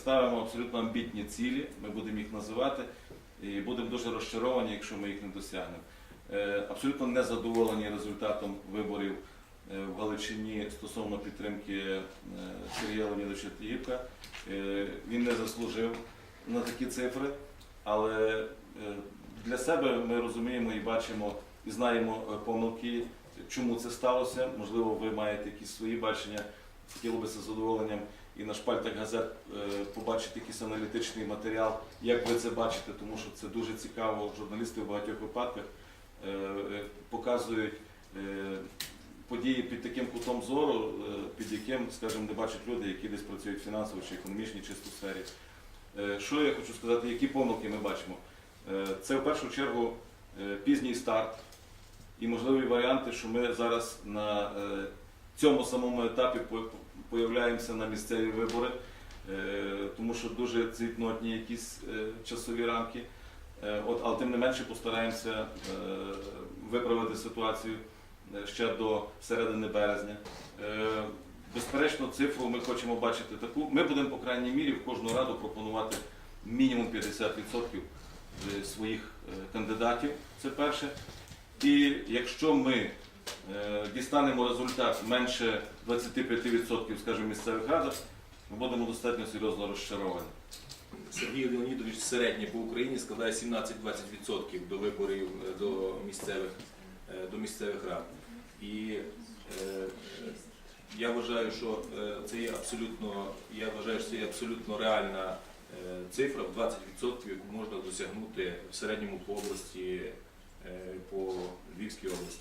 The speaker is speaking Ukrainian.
ставимо абсолютно амбітні цілі, ми будемо їх називати і будемо дуже розчаровані, якщо ми їх не досягнемо. Е, Абсолютно не задоволені результатом виборів е, в Галичині стосовно підтримки е, Сергія Леонідовича Тігіпка. Е, Він не заслужив на такі цифри, але для себе ми розуміємо і бачимо і знаємо помилки, чому це сталося. Можливо, ви маєте якісь свої бачення. Хотіло би з задоволенням і на шпальтах газет е, побачити якийсь аналітичний матеріал, як ви це бачите, тому що це дуже цікаво. Журналісти в багатьох випадках е, е, показують події під таким кутом зору, під яким, скажімо, не бачать люди, які десь працюють в фінансово чи економічній чисто сфері. Що я хочу сказати, які помилки ми бачимо? Це в першу чергу пізній старт і можливі варіанти, що ми зараз на цьому самому етапі появляємося на місцеві вибори, е, тому що дуже цвітнотні якісь е, часові рамки. Е, От, але тим не менше постараємося виправити ситуацію ще до середини березня. Безперечно, цифру ми хочемо бачити таку. Ми будемо, по крайній мірі, в кожну раду пропонувати мінімум 50% е, своїх кандидатів. Це перше. І якщо ми дістанемо результат менше 25%, скажімо, місцевих радах, ми будемо достатньо серйозно розчаровані. Сергій Леонідович середньо по Україні складає 17-20% до виборів е, до місцевих, е, до місцевих рад. І е, я вважаю, що е, це є абсолютно, я вважаю, що це є абсолютно реальна е, цифра в 20%, яку можна досягнути в середньому по області, е, по Львівській області.